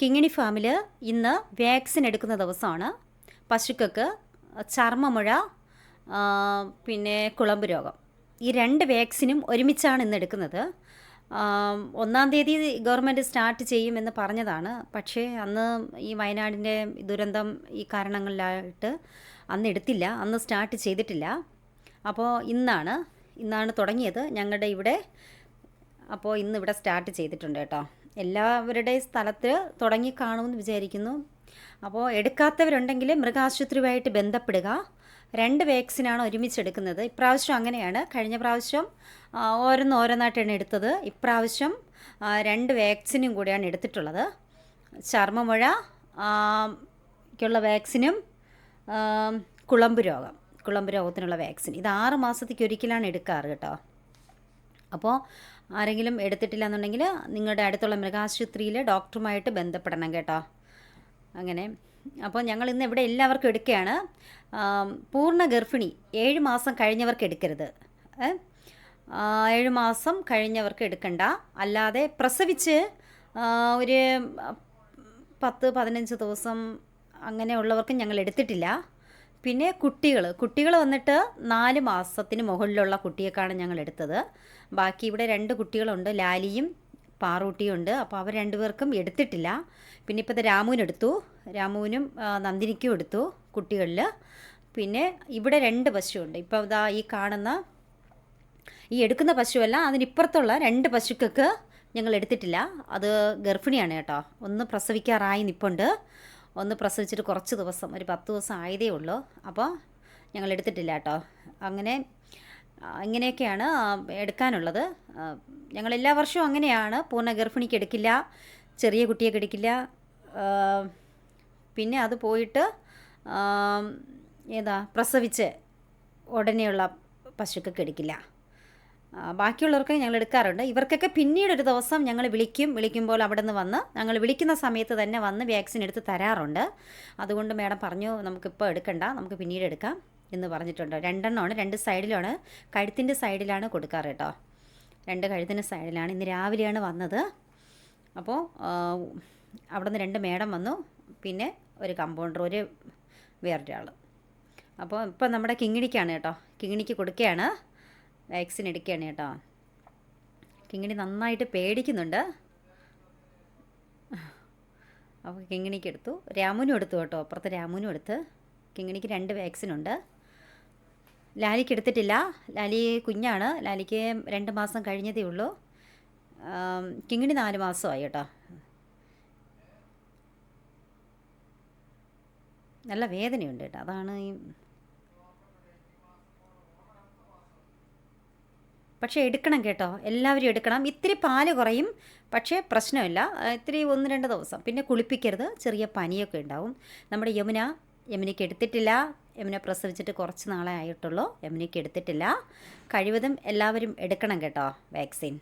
കിങ്ങിണി ഫാമിൽ ഇന്ന് വാക്സിൻ എടുക്കുന്ന ദിവസമാണ്. പശുക്കൾക്ക് ചർമ്മമുഴ പിന്നെ കുളമ്പ് രോഗം. ഈ രണ്ട് വാക്സിനും ഒരുമിച്ചാണ് ഇന്ന് എടുക്കുന്നത്. ഒന്നാം തീയതി ഗവൺമെന്റ് സ്റ്റാർട്ട് ചെയ്യുമെന്ന് പറഞ്ഞതാണ്. പക്ഷേ അന്ന് ഈ വയനാടിന്റെ ദുരന്തം ഈ കാരണങ്ങളിലായിട്ട് അന്ന് എടുത്തില്ല. അന്ന് സ്റ്റാർട്ട് ചെയ്തിട്ടില്ല. അപ്പോൾ ഇന്നാണ് ഇന്നാണ് തുടങ്ങിയത്. ഞങ്ങളുടെ ഇവിടെ അപ്പോൾ ഇന്ന് ഇവിടെ സ്റ്റാർട്ട് ചെയ്തിട്ടുണ്ട് കേട്ടോ. എല്ലാവരുടെയും സ്ഥലത്ത് തുടങ്ങി കാണുമെന്ന് വിചാരിക്കുന്നു. അപ്പോൾ എടുക്കാത്തവരുണ്ടെങ്കിൽ മൃഗാശുപത്രിയുമായിട്ട് ബന്ധപ്പെടുക. രണ്ട് വാക്സിനാണ് ഒരുമിച്ച് എടുക്കുന്നത് ഇപ്രാവശ്യം അങ്ങനെയാണ്. കഴിഞ്ഞ പ്രാവശ്യം ഓരോന്ന് ഓരോന്നായിട്ടാണ് എടുത്തത്. ഇപ്രാവശ്യം രണ്ട് വാക്സിനും കൂടിയാണ് എടുത്തിട്ടുള്ളത്. ചർമ്മമുഴ ആ, ക്കുള്ള വാക്സിനും കുളമ്പ് രോഗം കുളമ്പ് രോഗത്തിനുള്ള വാക്സിൻ. ഇത് ആറ് മാസത്തേക്ക് ഒരിക്കലാണ് എടുക്കാറ് കേട്ടോ. അപ്പോൾ ആരെങ്കിലും എടുത്തിട്ടില്ല എന്നുണ്ടെങ്കിൽ നിങ്ങളുടെ അടുത്തുള്ള മൃഗാശുപത്രിയിൽ ഡോക്ടറുമായിട്ട് ബന്ധപ്പെടണം കേട്ടോ. അങ്ങനെ. അപ്പോൾ ഞങ്ങൾ ഇന്ന് ഇവിടെ എല്ലാവർക്കും എടുക്കുകയാണ്. പൂർണ ഗർഭിണി ഏഴ് മാസം കഴിഞ്ഞവർക്ക് എടുക്കരുത്? ഏഴ് മാസം കഴിഞ്ഞവർക്ക് എടുക്കണ്ട. അല്ലാതെ പ്രസവിച്ച് ഒരു പത്ത് പതിനഞ്ച് ദിവസം അങ്ങനെയുള്ളവർക്കും ഞങ്ങൾ എടുത്തിട്ടില്ല. പിന്നെ കുട്ടികൾ കുട്ടികൾ വന്നിട്ട് നാല് മാസത്തിന് മുകളിലുള്ള കുട്ടിയേക്കാണ് ഞങ്ങൾ എടുത്തത്. ബാക്കി ഇവിടെ രണ്ട് കുട്ടികളുണ്ട്. ലാലിയും പാറൂട്ടിയും ഉണ്ട്. അപ്പോൾ അവർ രണ്ടുപേർക്കും എടുത്തിട്ടില്ല. പിന്നെ ഇപ്പോൾ രാമുവിനെടുത്തു രാമുവിനും നന്ദിനിക്കും എടുത്തു കുട്ടികളിൽ പിന്നെ ഇവിടെ രണ്ട് പശുവുണ്ട്. ഇപ്പോൾ ഇതാ ഈ കാണുന്ന ഈ എടുക്കുന്ന പശുവല്ല അതിനിപ്പുറത്തുള്ള രണ്ട് പശുക്കൾക്ക് ഞങ്ങൾ എടുത്തിട്ടില്ല. അത് ഗർഭിണിയാണ് കേട്ടോ. ഒന്ന് പ്രസവിക്കാറായി നിപ്പുണ്ട്. ഒന്ന് പ്രസവിച്ചിട്ട് കുറച്ച് ദിവസം ഒരു പത്ത് ദിവസം ആയതേ ഉള്ളൂ. അപ്പോൾ ഞങ്ങൾ എടുത്തിട്ടില്ല കേട്ടോ. അങ്ങനെ ഇങ്ങനെയൊക്കെയാണ് എടുക്കാനുള്ളത്. ഞങ്ങൾ എല്ലാ വർഷവും അങ്ങനെയാണ്. പൂർണ ഗർഭിണിക്ക് എടുക്കില്ല ചെറിയ കുട്ടിയൊക്കെ എടുക്കില്ല. പിന്നെ അത് പോയിട്ട് ഏതാ പ്രസവിച്ച് ഉടനെയുള്ള പശുക്കൾക്ക് എടുക്കില്ല. ബാക്കിയുള്ളവർക്ക് ഞങ്ങൾ എടുക്കാറുണ്ട്. ഇവർക്കൊക്കെ പിന്നീട് ഒരു ദിവസം ഞങ്ങൾ വിളിക്കും. വിളിക്കുമ്പോൾ അവിടെ നിന്ന് വന്ന് ഞങ്ങൾ വിളിക്കുന്ന സമയത്ത് തന്നെ വന്ന് വാക്സിൻ എടുത്ത് തരാറുണ്ട്. അതുകൊണ്ട് മാഡം പറഞ്ഞു നമുക്കിപ്പോൾ എടുക്കണ്ട. നമുക്ക് പിന്നീട് എടുക്കാം എന്ന് പറഞ്ഞിട്ടുണ്ട്. രണ്ടെണ്ണമാണ്. രണ്ട് സൈഡിലാണ് കഴുത്തിന്റെ സൈഡിലാണ് കൊടുക്കാറ് കേട്ടോ. രണ്ട് കഴുത്തിന്റെ സൈഡിലാണ്. ഇന്ന് രാവിലെയാണ് വന്നത്. അപ്പോൾ അവിടെ നിന്ന് രണ്ട് മേഡം വന്നു. പിന്നെ ഒരു കമ്പൗണ്ടർ ഒരു വേറൊരാൾ അപ്പോൾ ഇപ്പം നമ്മുടെ കിങ്ങിണിക്കാണ് കേട്ടോ. കിങ്ങിണിക്ക് കൊടുക്കുകയാണ്. വാക്സിൻ എടുക്കുകയാണ് കേട്ടോ. കിങ്ങിണി നന്നായിട്ട് പേടിക്കുന്നുണ്ട്. അപ്പോൾ കിങ്ങിണിക്ക് എടുത്തു. രാമുനും എടുത്തു കേട്ടോ. അപ്പുറത്ത് രാമുനും എടുത്ത്. കിങ്ങിണിക്ക് രണ്ട് വാക്സിൻ ഉണ്ട് ലാലിക്ക് എടുത്തിട്ടില്ല. ലാലി കുഞ്ഞാണ്. ലാലിക്ക് രണ്ട് മാസം കഴിഞ്ഞതേ ഉള്ളൂ. കിങ്ങിണി നാല് മാസമായി കേട്ടോ. നല്ല വേദനയുണ്ട് കേട്ടോ. അതാണ് ഈ പക്ഷേ എടുക്കണം കേട്ടോ. എല്ലാവരും എടുക്കണം. ഇത്തിരി പാൽ കുറയും പക്ഷേ പ്രശ്നമില്ല. ഇത്തിരി ഒന്ന് രണ്ട് ദിവസം. പിന്നെ കുളിപ്പിക്കരുത്. ചെറിയ പനിയൊക്കെ ഉണ്ടാവും. നമ്മുടെ യമുന യമുനയ്ക്ക് എടുത്തിട്ടില്ല. യമുന പ്രസവിച്ചിട്ട് കുറച്ച് നാളെ ആയിട്ടുള്ളൂ. യമുനയ്ക്ക് എടുത്തിട്ടില്ല. കഴിവതും എല്ലാവരും എടുക്കണം കേട്ടോ വാക്സിൻ.